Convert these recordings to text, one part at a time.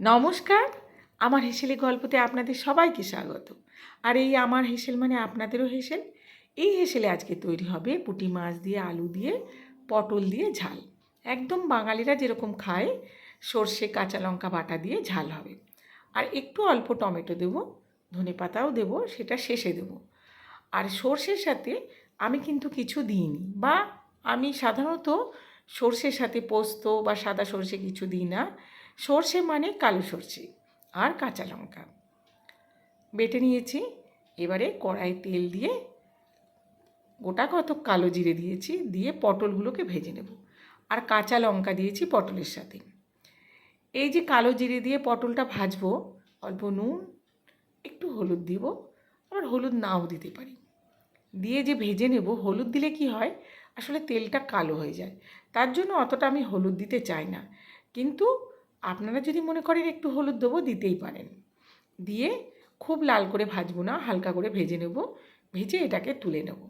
নমস্কার, আমার হেসেলে গল্পতে আপনাদের সবাইকে স্বাগত। আর এই আমার হেসেল মানে আপনাদেরও হেসেল। এই হেসেলে আজকে তৈরি হবে পুঁটি মাছ দিয়ে, আলু দিয়ে, পটল দিয়ে ঝাল। একদম বাঙালিরা যেরকম খায়, সর্ষে, কাঁচা লঙ্কা বাটা দিয়ে ঝাল হবে। আর একটু অল্প টমেটো দেবো, ধনে পাতাও দেবো, সেটা শেষে দেবো। আর সর্ষের সাথে আমি কিন্তু কিছু দিইনি বা আমি সাধারণত সর্ষের সাথে পোস্ত বা সাদা সর্ষে কিছু দিই না। সর্ষে মানে কালো সর্ষে আর কাঁচা লঙ্কা। বেটে নিয়েছি, এবারে কড়াই তেল দিয়ে গোটা কত কালো জিরে দিয়েছি, দিয়ে পটলগুলোকে ভেজে নেব। আর কাঁচা লঙ্কা দিয়েছি পটলের সাথে। এই যে কালো জিরে দিয়ে পটলটা ভাজবো, অল্প নুন, একটু হলুদ দিব, আবার হলুদ নাও দিতে পারি। দিয়ে যে ভেজে নেব, হলুদ দিলে কি হয়, আসলে তেলটা কালো হয়ে যায়। তার জন্য অতটা আমি হলুদ দিতে চাই না। কিন্তু আপনারা যদি মনে করেন একটু হলুদ দেবো, দিতেই পারেন। দিয়ে খুব লাল করে ভাজবো না, হালকা করে ভেজে নেব, ভেজে এটাকে তুলে নেব।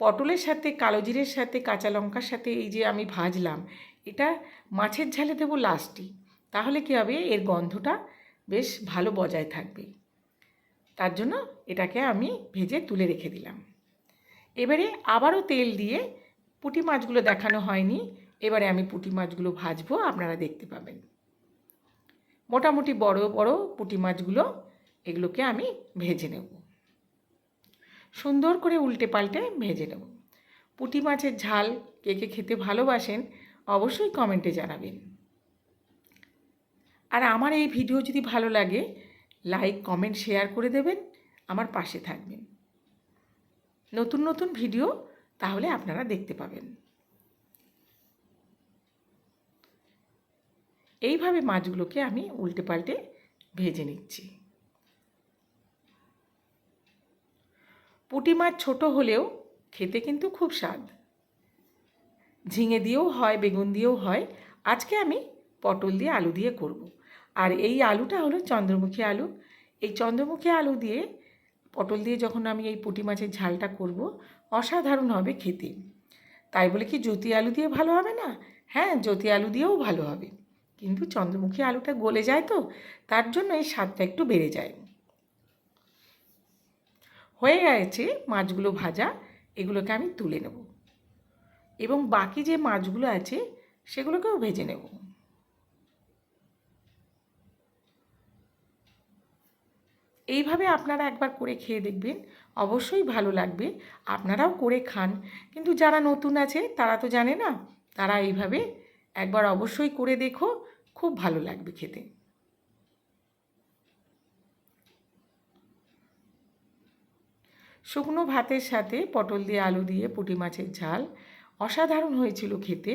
পটলের সাথে, কালো জিরের সাথে, কাঁচা লঙ্কার সাথে এই যে আমি ভাজলাম, এটা মাছের ঝালে দেবো লাস্টই তাহলে কী হবে? এর গন্ধটা বেশ ভালো বজায় থাকবে। তার জন্য এটাকে আমি ভেজে তুলে রেখে দিলাম। এবারে আবারও তেল দিয়ে পুঁটি মাছগুলো দেখানো হয়নি। এবারে আমি পুঁটি মাছগুলো ভাজবো, আপনারা দেখতে পাবেন। মোটামুটি বড় বড় পুঁটি মাছগুলো এগুলোকে আমি ভেজে নেব। সুন্দর করে উল্টে পাল্টে ভেজে নেব। পুঁটি মাছের ঝাল কে কে খেতে ভালোবাসেন অবশ্যই কমেন্টে জানাবেন। আর আমার এই ভিডিও যদি ভালো লাগে, লাইক, কমেন্ট, শেয়ার করে দেবেন, আমার পাশে থাকবেন। নতুন নতুন ভিডিও তাহলে আপনারা দেখতে পাবেন। এইভাবে মাছগুলোকে আমি উল্টে পাল্টে ভেজে নিচ্ছি। পুঁটি মাছ ছোট হলেও খেতে কিন্তু খুব স্বাদ। ঝিঙে দিয়েও হয়, বেগুন দিয়েও হয়। আজকে আমি পটল দিয়ে আলু দিয়ে করব। আর এই আলুটা হলো চন্দ্রমুখী আলু। এই চন্দ্রমুখী আলু দিয়ে পটল দিয়ে যখন আমি এই পুঁটি মাছের ঝালটা করব, অসাধারণ হবে খেতে। তাই বলে কি, জ্যোতি আলু দিয়ে ভালো হবে না? হ্যাঁ জ্যোতি আলু দিয়েও ভালো হবে। কিন্তু চন্দ্রমুখী আলুটা গলে যায় তো, তার জন্য এই স্বাদটা একটু বেড়ে যায়। হয়ে গেছে মাছগুলো ভাজা, এগুলোকে আমি তুলে নেব। এবং বাকি যে মাছগুলো আছে, সেগুলোকেও ভেজে নেব। এইভাবে আপনারা একবার করে খেয়ে দেখবেন, অবশ্যই ভালো লাগবে। আপনারাও করে খান। কিন্তু যারা নতুন আছে, তারা তো জানে না, তারা এইভাবে একবার অবশ্যই করে দেখো, খুব ভালো লাগবে খেতে। শুকনো ভাতের সাথে পটল দিয়ে আলু দিয়ে পুঁটি মাছের ঝাল অসাধারণ হয়েছিল খেতে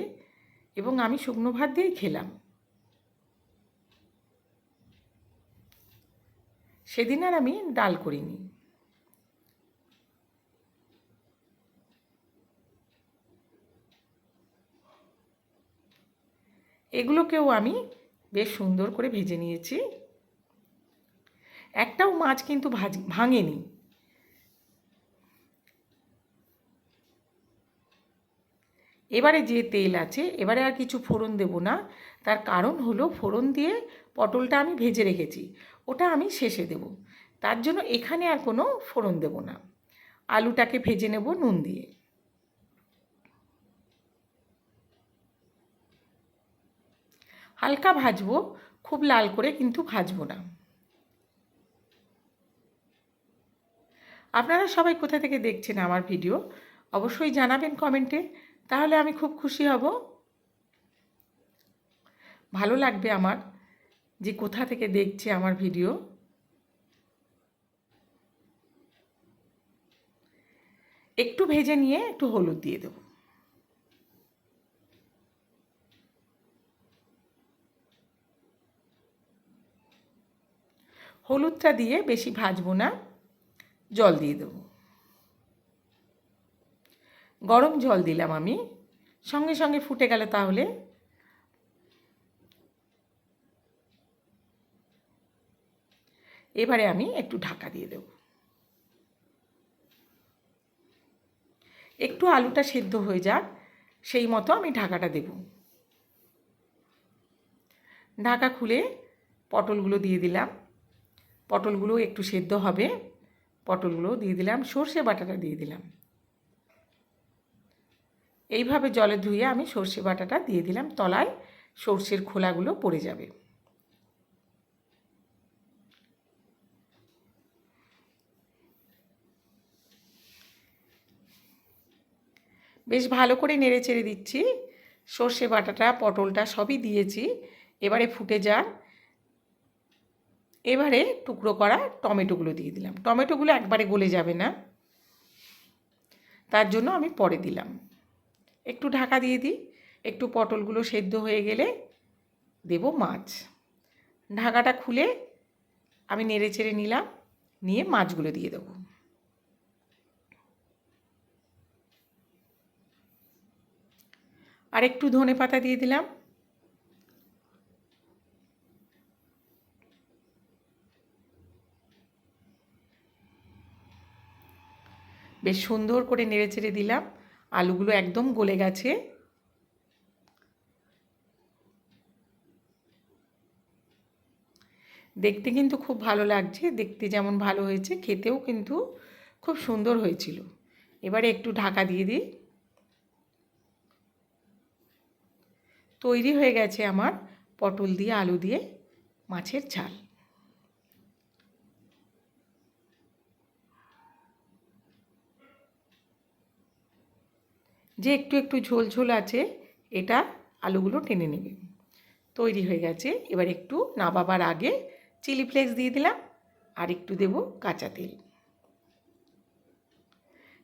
এবং আমি শুকনো ভাত দিয়েই খেলাম। সেদিন আর আমি ডাল করিনি। এগুলোকেও আমি বেশ সুন্দর করে ভেজে নিয়েছি। একটাও মাছ কিন্তু ভাজ, ভাঙেনি। এবারে যে তেল আছে, এবারে আর কিছু ফোড়ন দেব না। তার কারণ হলো ফোড়ন দিয়ে পটলটা আমি ভেজে রেখেছি, ওটা আমি শেষে দেব। তার জন্য এখানে আর কোনো ফোড়ন দেব না। আলুটাকে ভেজে নেব নুন দিয়ে। হালকা ভাজবো, খুব লাল করে কিন্তু ভাজবো না। আপনারা সবাই কোথা থেকে দেখছেন আমার ভিডিও, অবশ্যই জানাবেন কমেন্টে, তাহলে আমি খুব খুশি হব। ভালো লাগবে আমার যে কোথা থেকে দেখছে আমার ভিডিও। একটু ভেজে নিয়ে একটু হলুদ দিয়ে দেবো। হলুদটা দিয়ে বেশি ভাজবো না, জল দিয়ে দেবো। গরম জল দিলাম আমি, সঙ্গে সঙ্গে ফুটে গেল তাহলে এবারে আমি একটু ঢাকা দিয়ে দেব। একটু আলুটা সেদ্ধ হয়ে যাক, সেই মতো আমি ঢাকাটা দেব। ঢাকা খুলে পটলগুলো দিয়ে দিলাম। পটলগুলো একটু সেদ্ধ হবে। পটলগুলো দিয়ে দিলাম, সর্ষে বাটাটা দিয়ে দিলাম। এইভাবে জলে ধুয়ে আমি সর্ষে বাটাটা দিয়ে দিলাম, তলায় সর্ষের খোলাগুলো পড়ে যাবে। বেশ ভালো করে নেড়ে চেড়ে দিচ্ছি। সর্ষে বাটাটা, পটলটা সবই দিয়েছি। এবারে ফুটে যান এবারে টুকরো করা টমেটোগুলো দিয়ে দিলাম। টমেটোগুলো একবারে গলে যাবে না। তার জন্য আমি পরে দিলাম। একটু ঢাকা দিয়ে দিই। একটু পটলগুলো সেদ্ধ হয়ে গেলে দেব মাছ। ঢাকাটা খুলে আমি নেড়ে চেড়ে নিলাম। নিয়ে মাছগুলো দিয়ে দেবো। আর একটু ধনে পাতা দিয়ে দিলাম। বেশ সুন্দর করে নেড়ে চেড়ে দিলাম। আলুগুলো একদম গলে গেছে। দেখতে কিন্তু খুব ভালো লাগছে, দেখতে যেমন ভালো হয়েছে, খেতেও কিন্তু খুব সুন্দর হয়েছিল। এবারে একটু ঢাকা দিয়ে দিই। তৈরি হয়ে গেছে আমার পটল দিয়ে, আলু দিয়ে মাছের ঝাল। যে একটু একটু ঝোল ঝোল আছে, এটা আলুগুলো টেনে নেবে। তৈরি হয়ে গেছে। এবার একটু নাবাবার আগে চিলি ফ্লেক্স দিয়ে দিলাম আর একটু দেব কাঁচা তেল।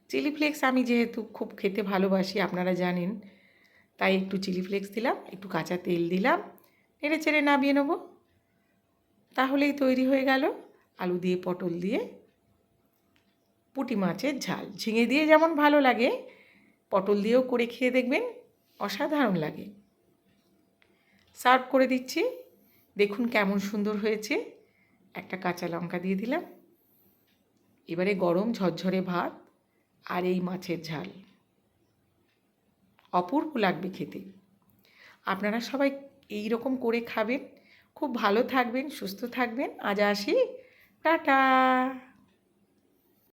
চিলি ফ্লেক্স আমি যেহেতু খুব খেতে ভালোবাসি, আপনারা জানেন, তাই একটু চিলি ফ্লেক্স দিলাম, একটু কাঁচা তেল দিলাম, নেড়ে চেড়ে নামিয়ে নেব। তাহলেই তৈরি হয়ে গেল। আলু দিয়ে পটল দিয়ে পুঁটি মাছের ঝাল। ঝিঙে দিয়ে যেমন ভালো লাগে পটল দিয়েও করে খেয়ে দেখবেন অসাধারণ লাগে। সার্ভ করে দিচ্ছি। দেখুন কেমন সুন্দর হয়েছে। একটা কাঁচা লঙ্কা দিয়ে দিলাম। এবারে গরম ঝরঝরে ভাত আর এই মাছের ঝাল। অপূর্ব লাগবে খেতে। আপনারা সবাই এই রকম করে খাবেন। খুব ভালো থাকবেন, সুস্থ থাকবেন। আজ আসি। টাটা!